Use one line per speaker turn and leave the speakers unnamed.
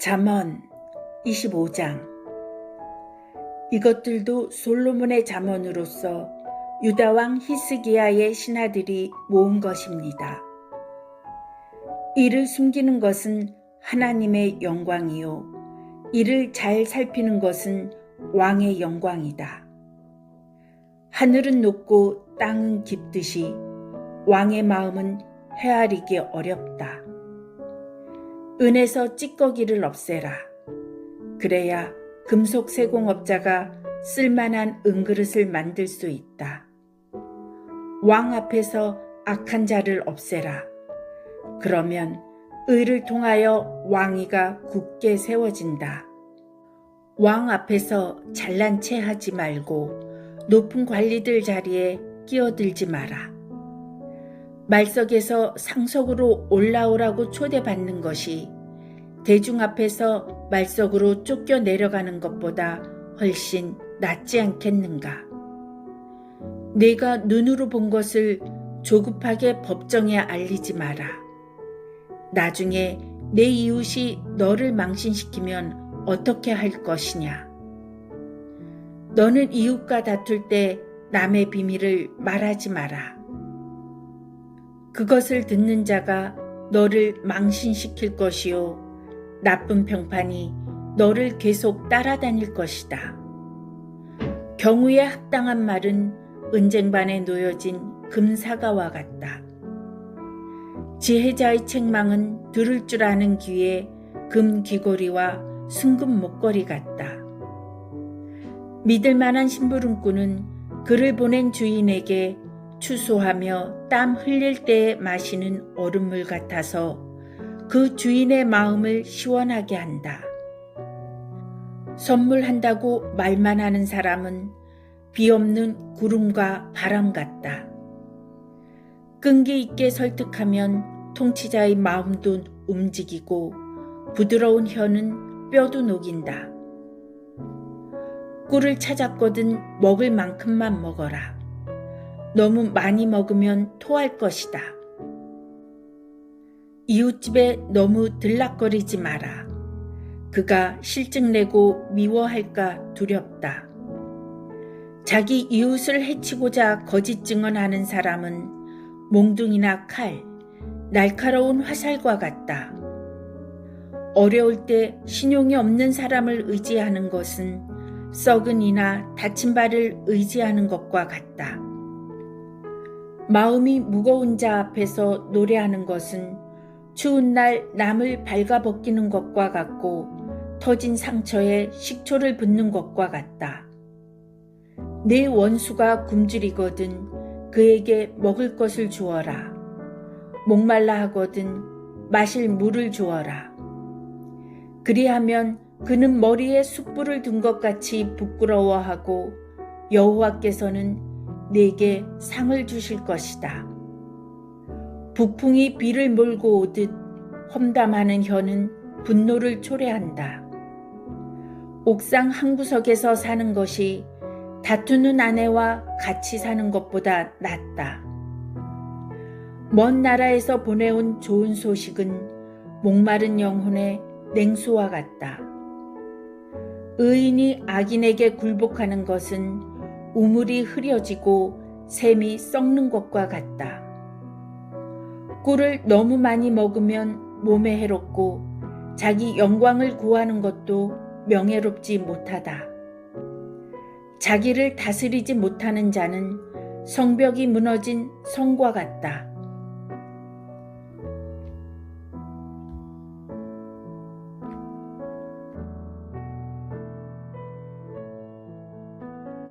잠언 25장 이것들도 솔로몬의 잠언으로서 유다 왕 히스기야의 신하들이 모은 것입니다. 이를 숨기는 것은 하나님의 영광이요 이를 잘 살피는 것은 왕의 영광이다. 하늘은 높고 땅은 깊듯이 왕의 마음은 헤아리기 어렵다. 은에서 찌꺼기를 없애라. 그래야 금속 세공업자가 쓸만한 은그릇을 만들 수 있다. 왕 앞에서 악한 자를 없애라. 그러면 의를 통하여 왕위가 굳게 세워진다. 왕 앞에서 잘난 체 하지 말고 높은 관리들 자리에 끼어들지 마라. 말석에서 상석으로 올라오라고 초대받는 것이 대중 앞에서 말석으로 쫓겨 내려가는 것보다 훨씬 낫지 않겠는가. 내가 눈으로 본 것을 조급하게 법정에 알리지 마라. 나중에 내 이웃이 너를 망신시키면 어떻게 할 것이냐. 너는 이웃과 다툴 때 남의 비밀을 말하지 마라. 그것을 듣는 자가 너를 망신시킬 것이요. 나쁜 평판이 너를 계속 따라다닐 것이다. 경우에 합당한 말은 은쟁반에 놓여진 금사과와 같다. 지혜자의 책망은 들을 줄 아는 귀에 금 귀고리와 순금 목걸이 같다. 믿을 만한 심부름꾼은 그를 보낸 주인에게 추수하며 땀 흘릴 때에 마시는 얼음물 같아서 그 주인의 마음을 시원하게 한다. 선물한다고 말만 하는 사람은 비 없는 구름과 바람 같다. 끈기 있게 설득하면 통치자의 마음도 움직이고 부드러운 혀는 뼈도 녹인다. 꿀을 찾았거든 먹을 만큼만 먹어라. 너무 많이 먹으면 토할 것이다. 이웃집에 너무 들락거리지 마라. 그가 실증내고 미워할까 두렵다. 자기 이웃을 해치고자 거짓 증언하는 사람은 몽둥이나 칼, 날카로운 화살과 같다. 어려울 때 신용이 없는 사람을 의지하는 것은 썩은 이나 다친 발을 의지하는 것과 같다. 마음이 무거운 자 앞에서 노래하는 것은 추운 날 남을 발가벗기는 것과 같고 터진 상처에 식초를 붓는 것과 같다. 내 원수가 굶주리거든 그에게 먹을 것을 주어라. 목말라 하거든 마실 물을 주어라. 그리하면 그는 머리에 숯불을 둔 것 같이 부끄러워하고 여호와께서는 내게 상을 주실 것이다. 북풍이 비를 몰고 오듯 험담하는 혀는 분노를 초래한다. 옥상 한 구석에서 사는 것이 다투는 아내와 같이 사는 것보다 낫다. 먼 나라에서 보내온 좋은 소식은 목마른 영혼의 냉수와 같다. 의인이 악인에게 굴복하는 것은 우물이 흐려지고 샘이 썩는 것과 같다. 꿀을 너무 많이 먹으면 몸에 해롭고 자기 영광을 구하는 것도 명예롭지 못하다. 자기를 다스리지 못하는 자는 성벽이 무너진 성과 같다.